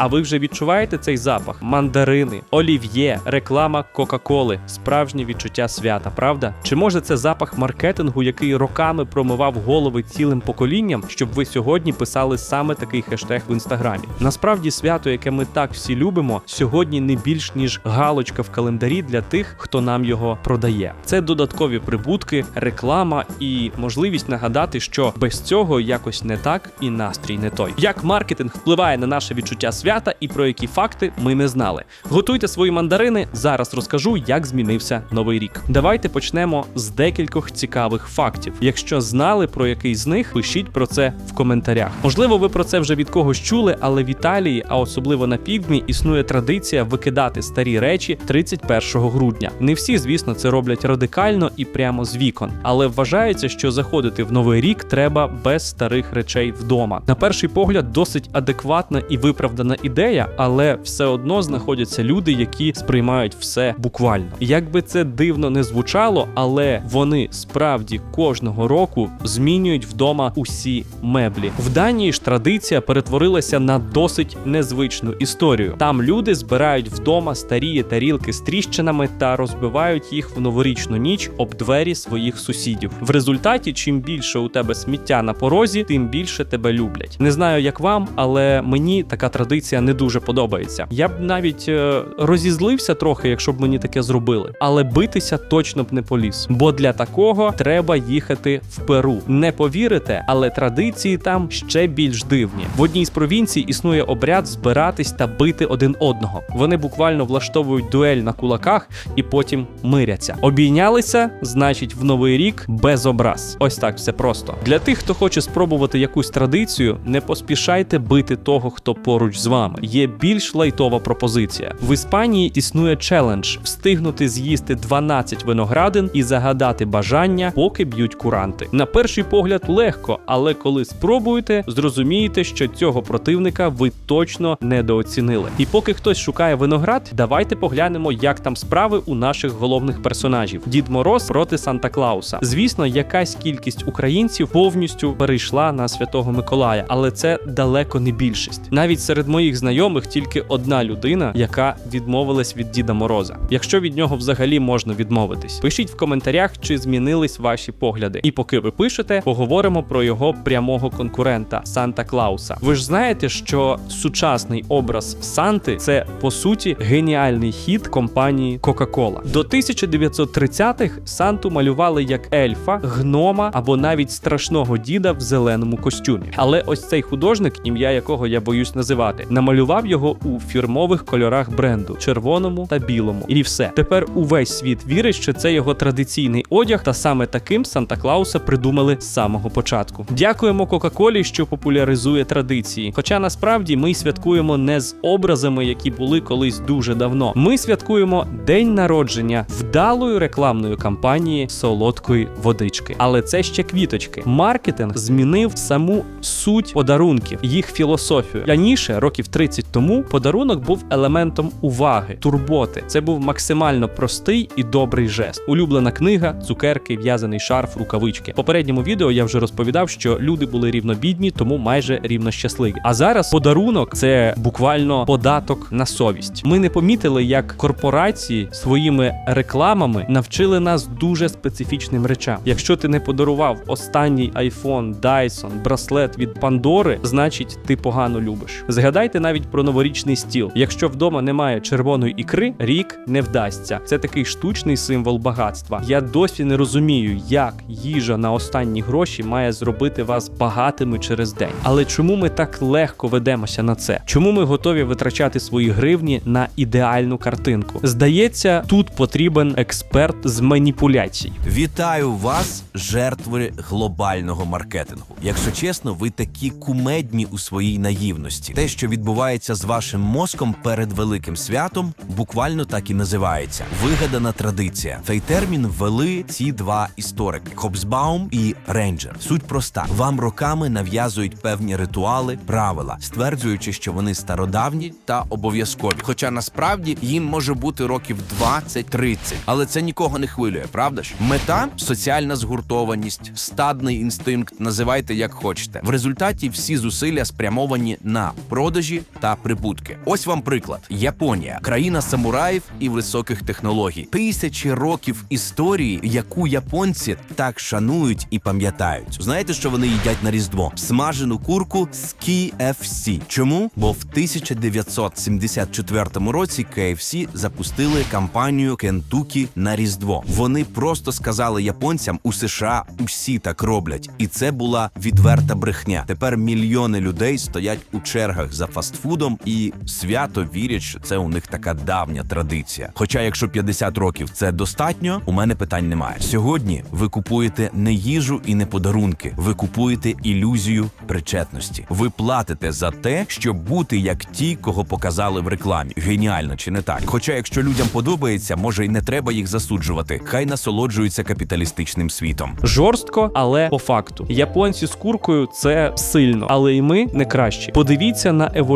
А ви вже відчуваєте цей запах? Мандарини, олів'є, реклама Кока-Коли, справжнє відчуття свята, правда? Чи може це запах маркетингу, який роками промивав голови цілим поколінням, щоб ви сьогодні писали саме такий хештег в інстаграмі? Насправді свято, яке ми так всі любимо, сьогодні не більш ніж галочка в календарі для тих, хто нам його продає. Це додаткові прибутки, реклама і можливість нагадати, що без цього якось не так і настрій не той. Як маркетинг впливає на наше відчуття свята і про які факти ми не знали. Готуйте свої мандарини. Зараз розкажу, як змінився новий рік. Давайте почнемо з декількох цікавих фактів. Якщо знали про який з них, пишіть про це в коментарях. Можливо, ви про це вже від когось чули, але в Італії, а особливо на півдні, існує традиція викидати старі речі 31 грудня. Не всі, звісно, це роблять радикально і прямо з вікон, але вважається, що заходити в новий рік треба без старих речей вдома. На перший погляд, досить адекватна і виправдана ідея, але все одно знаходяться люди, які сприймають все буквально. Як би це дивно не звучало, але вони справді кожного року змінюють вдома усі меблі. В Данії ж традиція перетворилася на досить незвичну історію. Там люди збирають вдома старі тарілки з тріщинами та розбивають їх в новорічну ніч об двері своїх сусідів. В результаті, чим більше у тебе сміття на порозі, тим більше тебе люблять. Не знаю, як вам, але мені така традиція не дуже подобається. Я б навіть е, розізлився трохи, якщо б мені таке зробили, але битися точно б не поліз. Бо для такого треба їхати в Перу. Не повірите, але традиції там ще більш дивні. В одній з провінцій існує обряд збиратись та бити один одного. Вони буквально влаштовують дуель на кулаках і потім миряться. Обійнялися, значить, в новий рік без образ. Ось так все просто. Для тих, хто хоче спробувати якусь традицію, не поспішайте бити того, хто поруч з вами. Є більш лайтова пропозиція. В Іспанії існує челендж встигнути з'їсти 12 виноградин і загадати бажання, поки б'ють куранти. На перший погляд легко, але коли спробуєте, зрозумієте, що цього противника ви точно недооцінили. І поки хтось шукає виноград, давайте поглянемо, як там справи у наших головних персонажів: Дід Мороз проти Санта Клауса. Звісно, якась кількість українців повністю перейшла на святого Миколая, але це далеко не більшість. Навіть серед моїх знайомих тільки одна людина, яка відмовилась від Діда Мороза. Якщо від нього взагалі можна відмовитись, пишіть в коментарях, чи змінились ваші погляди. І поки ви пишете, поговоримо про його прямого конкурента Санта Клауса. Ви ж знаєте, що сучасний образ Санти це по суті геніальний хід компанії Coca-Cola. До 1930-х Санту малювали як ельфа, гнома або навіть страшного діда в зеленому костюмі. Але ось цей художник, ім'я якого я боюсь називати, намалював його у фірмових кольорах бренду червоному та білому. І все. Тепер увесь світ вірить, що це його традиційний одяг, та саме таким Санта Клауса придумали з самого початку. Дякуємо Кока-Колі, що популяризує традиції. Хоча насправді ми святкуємо не з образами, які були колись дуже давно. Ми святкуємо день народження вдалої рекламної кампанії солодкої водички. Але це ще квіточки. Маркетинг змінив саму суть подарунків, їх філософію. Раніше, років 30 тому, подарунок був елементом уваги, турботи. Це був максимально простий і добрий жест. Улюблена книга, цукерки, в'язаний шарф, рукавички. В попередньому відео я вже розповідав, що люди були рівно бідні, тому майже рівно щасливі. А зараз подарунок це буквально податок на совість. Ми не помітили, як корпорації своїми рекламами навчили нас дуже специфічним речам. Якщо ти не подарував останній iPhone, Dyson, браслет від Пандори, значить ти погано любиш. Згадайте навіть про новорічний стіл. Якщо вдома немає червоної ікри, рік не вдасться. Це такий штучний символ багатства. Я досі не розумію, як їжа на останні гроші має зробити вас багатими через день. Але чому ми так легко ведемося на це? Чому ми готові витрачати свої гривні на ідеальну картинку? Здається, тут потрібен експерт з маніпуляцій. Вітаю вас, жертви глобального маркетингу. Якщо чесно, ви такі кумедні у своїй наївності. Те, що відбувається з вашим мозком перед великим святом, буквально так і називається вигадана традиція. Цей термін ввели ці два історики: Хобсбаум і Рейнджер. Суть проста: вам роками нав'язують певні ритуали, правила, стверджуючи, що вони стародавні та обов'язкові. Хоча насправді їм може бути років 20-30. Але це нікого не хвилює, правда ж? Мета соціальна згуртованість, стадний інстинкт, називайте як хочете. В результаті всі зусилля спрямовані на продажі продажі та прибутки. Ось вам приклад: Японія, країна самураїв і високих технологій. Тисячі років історії, яку японці так шанують і пам'ятають. Знаєте, що вони їдять на різдво? Смажену курку з KFC. Чому? Бо в 1974 році KFC запустили кампанію Кентукі на різдво. Вони просто сказали японцям у США усі так роблять, і це була відверта брехня. Тепер мільйони людей стоять у чергах за фастфудом і свято вірять, що це у них така давня традиція. Хоча, якщо 50 років це достатньо, у мене питань немає. Сьогодні ви купуєте не їжу і не подарунки, ви купуєте ілюзію причетності. Ви платите за те, щоб бути як ті, кого показали в рекламі. Геніально чи не так? Хоча, якщо людям подобається, може й не треба їх засуджувати. Хай насолоджуються капіталістичним світом. Жорстко, але по факту. Японці з куркою це сильно, але і ми не кращі. Подивіться на еволюцію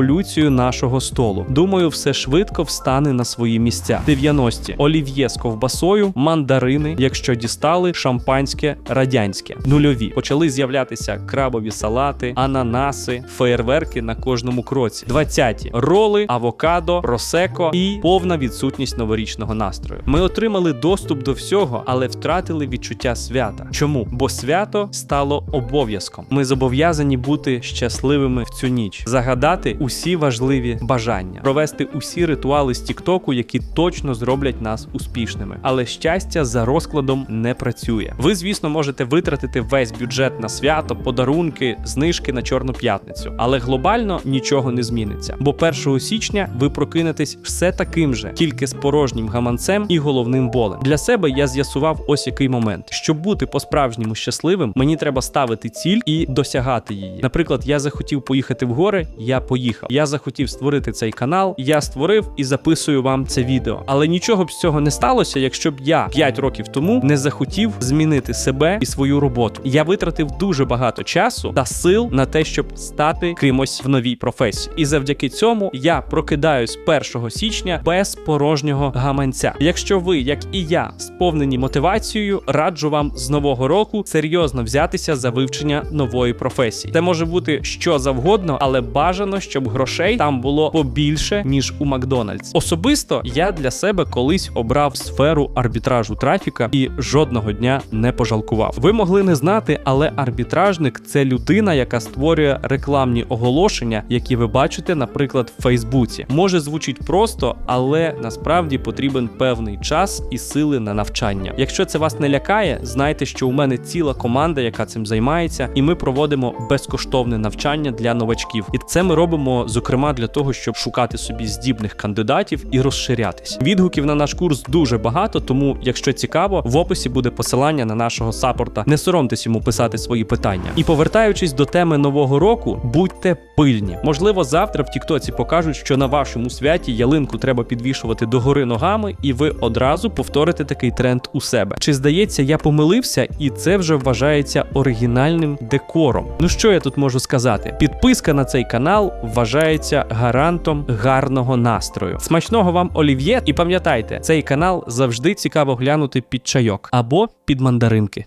нашого столу. Думаю, все швидко встане на свої місця. 90-ті. олів'є з ковбасою, мандарини, якщо дістали, шампанське, радянське. Нульові почали з'являтися крабові салати, ананаси, феєрверки на кожному кроці. 20-ті. роли, авокадо, просеко і повна відсутність новорічного настрою. Ми отримали доступ до всього, але втратили відчуття свята. Чому? Бо свято стало обов'язком. Ми зобов'язані бути щасливими в цю ніч, загадати усі важливі бажання, провести усі ритуали з Тіктоку, які точно зроблять нас успішними. Але щастя за розкладом не працює. Ви, звісно, можете витратити весь бюджет на свято, подарунки, знижки на чорну п'ятницю, але глобально нічого не зміниться. Бо 1 січня ви прокинетесь все таким же, тільки з порожнім гаманцем і головним болем. Для себе я з'ясував ось який момент. Щоб бути по-справжньому щасливим, мені треба ставити ціль і досягати її. Наприклад, я захотів поїхати в гори, я поїхав. Я захотів створити цей канал, я створив і записую вам це відео. Але нічого б з цього не сталося, якщо б я 5 років тому не захотів змінити себе і свою роботу. Я витратив дуже багато часу та сил на те, щоб стати кимось в новій професії. І завдяки цьому я прокидаюсь 1 січня без порожнього гаманця. Якщо ви, як і я, сповнені мотивацією, раджу вам з нового року серйозно взятися за вивчення нової професії. Це може бути що завгодно, але бажано, щоб грошей там було побільше ніж у Макдональдс. Особисто я для себе колись обрав сферу арбітражу трафіка і жодного дня не пожалкував. Ви могли не знати, але арбітражник це людина, яка створює рекламні оголошення, які ви бачите, наприклад, в Фейсбуці. Може звучить просто, але насправді потрібен певний час і сили на навчання. Якщо це вас не лякає, знайте, що у мене ціла команда, яка цим займається, і ми проводимо безкоштовне навчання для новачків. І це ми робимо зокрема для того, щоб шукати собі здібних кандидатів і розширятись. Відгуків на наш курс дуже багато, тому, якщо цікаво, в описі буде посилання на нашого саппорта. Не соромтесь йому писати свої питання. І повертаючись до теми нового року, будьте пильні. Можливо, завтра в Тіктоці покажуть, що на вашому святі ялинку треба підвішувати догори ногами, і ви одразу повторите такий тренд у себе. Чи здається, я помилився, і це вже вважається оригінальним декором. Ну що я тут можу сказати? Підписка на цей канал вважається гарантом гарного настрою. Смачного вам олів'є, і пам'ятайте, цей канал завжди цікаво глянути під чайок або під мандаринки.